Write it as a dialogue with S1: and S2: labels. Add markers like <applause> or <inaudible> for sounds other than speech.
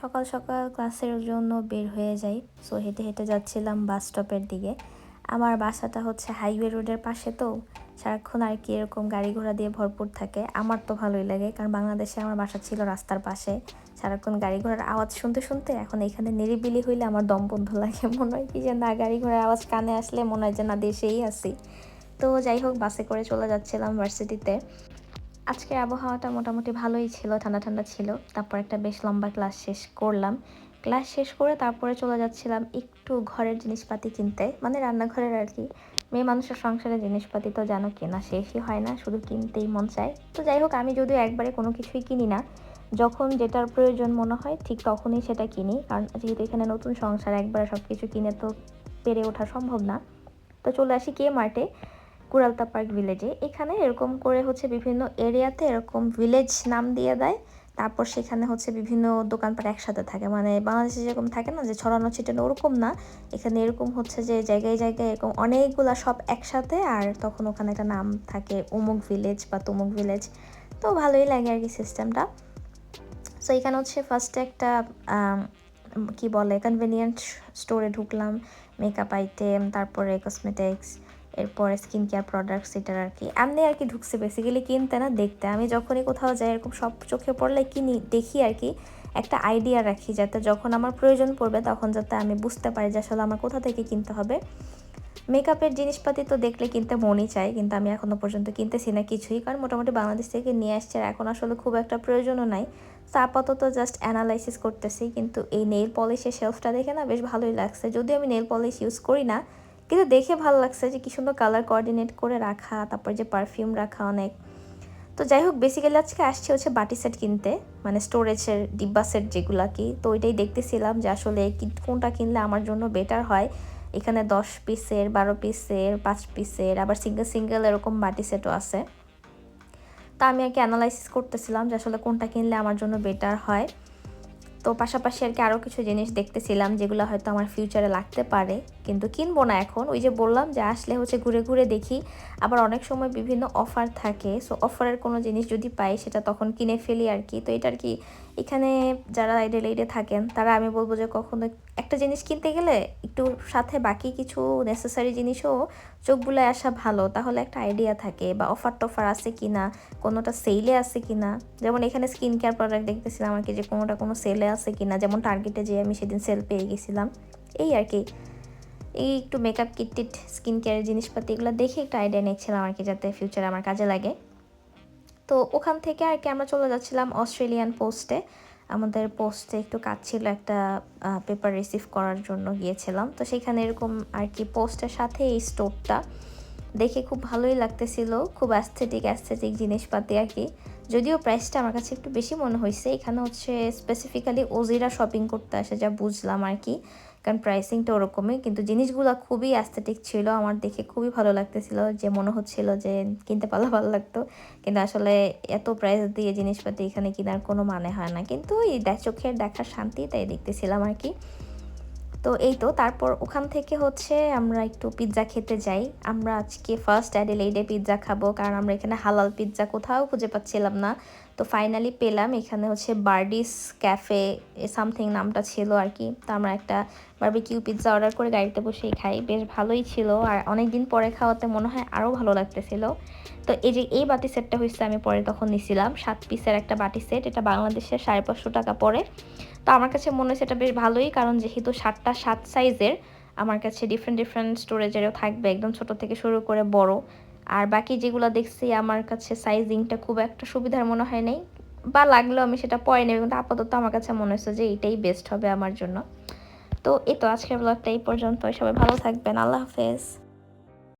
S1: সকাল সকাল ক্লাসের জন্য বের হয়ে যাই। সো হেঁটে হেঁটে যাচ্ছিলাম বাস স্টপের দিকে। আমার বাসাটা হচ্ছে হাইওয়ে রোডের পাশে তো। সারাক্ষণ আর কি এরকম গাড়ি ঘোড়া দিয়ে ভরপুর থাকে। আমার তো ভালোই লাগে, কারণ বাংলাদেশে আমার বাসা ছিল রাস্তার পাশে। সারাক্ষণ গাড়ি ঘোড়ার আওয়াজ শুনতে শুনতে এখন এখানে নিরিবিলি হইলে আমার দম বন্ধ লাগে। <laughs> মনে হয় কি যে না, গাড়ি ঘোড়ার আওয়াজ কানে আসলে মনে হয় যে না, দেশেই আছি। তো যাই হোক বাসে করে চলে যাচ্ছিলাম ভার্সিটিতে আজকের আবহাওয়াটা মোটামুটি ভালোই ছিল, ঠান্ডা ঠান্ডা ছিল। তারপর একটা বেশ লম্বা ক্লাস শেষ করলাম। ক্লাস শেষ করে তারপরে চলে যাচ্ছিলাম একটু ঘরের জিনিসপাতি কিনতে। মানে রান্নাঘরের আর কি মেয়ে মানুষের সংসারের জিনিসপাতি তো জানো কেনা শেষই হয় না, শুধু কিনতেই মন চায়। তো যাই হোক, আমি যদিও একবারে কোনো কিছুই কিনি না, যখন যেটার প্রয়োজন মনে হয় ঠিক তখনই সেটা কিনি। কারণ যেহেতু এখানে নতুন সংসার, একবারে সব কিছু কিনে তো পেরে ওঠা সম্ভব না। তো চলে আসি কে মার্টে। কুড়ালতা পার্ক ভিলেজে। এখানে এরকম করে হচ্ছে বিভিন্ন এরিয়াতে এরকম ভিলেজ নাম দিয়ে দেয়। তারপর সেখানে হচ্ছে বিভিন্ন দোকানপাট একসাথে থাকে। মানে বাংলাদেশে যেরকম থাকে না যে ছড়ানো ছিটানো ওরকম না। এখানে এরকম হচ্ছে যে জায়গায় জায়গায় এরকম অনেকগুলা সব একসাথে আর তখন ওখানে একটা নাম থাকে অমুক ভিলেজ বা তমুক ভিলেজ। তো ভালোই লাগে আর কি সিস্টেমটা। সো এখানে হচ্ছে ফার্স্টে একটা কি বলে কনভিনিয়েন্ট স্টোরে ঢুকলাম। মেকআপ আইটেম তারপরে কসমেটিক্স এরপরে স্কিন কেয়ার প্রোডাক্টস এটার আর কি। এমনি আর কি ঢুকছে বেসিক্যালি কিনতে না, দেখতে। আমি যখনই কোথাও যাই, এরকম সব চোখে পড়লে কিনি, দেখি আর কি, একটা আইডিয়া রাখি যাতে যখন আমার প্রয়োজন পড়বে তখন যাতে আমি বুঝতে পারি যে আসলে আমার কোথা থেকে কিনতে হবে। মেকআপের জিনিসপাতি তো দেখলে কিনতে মনই চাই কিন্তু আমি এখনও পর্যন্ত কিনতেছি না কিছুই, কারণ মোটামুটি বাংলাদেশ থেকে নিয়ে আসছে আর এখন আসলে খুব একটা প্রয়োজনও নাই। তো আপাতত জাস্ট অ্যানালাইসিস করতেছি, কিন্তু এই নেল পলিশের শেলফটা দেখে না বেশ ভালোই লাগছে। যদিও আমি নেল পলিশ ইউজ করি না কিন্তু দেখে ভালো লাগছে যে কি সুন্দর কালার কোঅর্ডিনেট করে রাখা, তারপর যে পারফিউম রাখা অনেক। তো যাই হোক বেসিক্যালি আজকে আসছে হচ্ছে বাটি সেট কিনতে মানে স্টোরেজের ডিব্বা সেট যেগুলো কি। তো ওইটাই দেখতেছিলাম যে আসলে কোনটা কিনলে আমার জন্য বেটার হয়। এখানে দশ পিসের বারো পিসের পাঁচ পিসের আবার সিঙ্গেল সিঙ্গেল এরকম বাটি সেটও আছে। তা আমি আর কি অ্যানালাইসিস করতেছিলাম যে আসলে কোনটা কিনলে আমার জন্য বেটার হয়। তো পাশাপাশি আর কি আরও কিছু জিনিস দেখতেছিলাম যেগুলো হয়তো আমার ফিউচারে লাগতে পারে, কিন্তু কিনবো না এখন। ওই যে বললাম যে আসলে হচ্ছে ঘুরে ঘুরে দেখি, আবার অনেক সময় বিভিন্ন অফার থাকে। সো অফারের কোনো জিনিস যদি পাই, সেটা তখন কিনে ফেলি আর কি। তো এটা আর কি এখানে যারা এডেলাইডে থাকেন, তারা আমি বলব যে কখনো একটা জিনিস কিনতে গেলে একটু সাথে বাকি কিছু নেসেসারি জিনিসও চোখ বুলে আসা ভালো। তাহলে একটা আইডিয়া থাকে বা অফার টফার আছে কি না কোনোটা সেলে আছে কি না যেমন এখানে স্কিন কেয়ার প্রোডাক্ট দেখতেছিলাম আর কি যে কোনোটা কোনো সেলে আছে কি না যেমন টার্গেটে যে আমি সেদিন সেল পেয়ে গেছিলাম। এই আর কি। এই একটু মেকআপ কিট টিট স্কিন কেয়ারের জিনিসপাতি এগুলো দেখে একটা আইডিয়া নিচ্ছিলাম আর কি যাতে ফিউচারে আমার কাজে লাগে। তো ওখান থেকে আর কি আমরা চলে যাচ্ছিলাম অস্ট্রেলিয়ান পোস্টে আমাদের পোস্টে একটু কাজ ছিল একটা পেপার রিসিভ করার জন্য গিয়েছিলাম। তো সেখানে এরকম আর কি পোস্টের সাথে এই স্টোরটা দেখে খুব ভালোই লাগতেছিল, খুব অ্যাস্থেটিক অ্যাস্থেটিক জিনিসপাতি আর কি। যদিও প্রাইসটা আমার কাছে একটু বেশি মনে হয়েছে, এখানে হচ্ছে স্পেসিফিক্যালি ওজিরা শপিং করতে আসে যা বুঝলাম আর কি, কারণ প্রাইসিংটা ওরকমই, কিন্তু জিনিসগুলো খুবই অ্যাস্থেটিক ছিল, আমার দেখে খুবই ভালো লাগতেছিল, যে মনে হচ্ছিল যে কিনতে পারলে ভালো লাগতো, কিন্তু আসলে এত প্রাইস দিয়ে জিনিসপাতি এখানে কেনার কোনো মানে হয় না, কিন্তু এই চোখের দেখার শান্তি তাই দেখতেছিলাম আর কি। তো এই তো, তারপর ওখান থেকে হচ্ছে আমরা একটু পিৎজা খেতে যাই। আমরা আজকে ফার্স্ট অ্যাডিলেইডে পিৎজা খাব, কারণ আমরা এখানে হালাল পিৎজা কোথাও খুঁজে পাচ্ছিলাম না। তো ফাইনালি পেলাম, এখানে হচ্ছে বার্ডিস ক্যাফে সামথিং নামটা ছিল আর কি। তো আমরা একটা কিউ পিৎজা অর্ডার করে গাড়িতে বসেই খাই। বেশ ভালোই ছিল, আর অনেক দিন পরে খাওয়াতে মনে হয় আরও ভালো লাগতেছিল। তো এই যে, এই বাটি সেটটা হয়েছে আমি পরে তখন নিছিলাম। সাত পিসের একটা বাটি সেট এটা বাংলাদেশের সাড়ে পাঁচশো টাকা পরে তো আমার কাছে মনে হয়েছে এটা বেশ ভালোই, কারণ যেহেতু সাতটা সাত সাইজের আমার কাছে ডিফারেন্ট ডিফারেন্ট স্টোরেজেরও থাকবে, একদম ছোট থেকে শুরু করে বড়। আর বাকি যেগুলো দেখছি, আমার কাছে সাইজিংটা খুব একটা সুবিধার মনে হয় নাই। বা লাগলেও আমি সেটা পরে নেব, কিন্তু আপাতত আমার কাছে মনে হচ্ছে যে এটাই বেস্ট হবে আমার জন্য। তো এই তো আজকের ব্লগটা এই পর্যন্ত সবাই ভালো থাকবেন। আল্লাহ হাফেজ।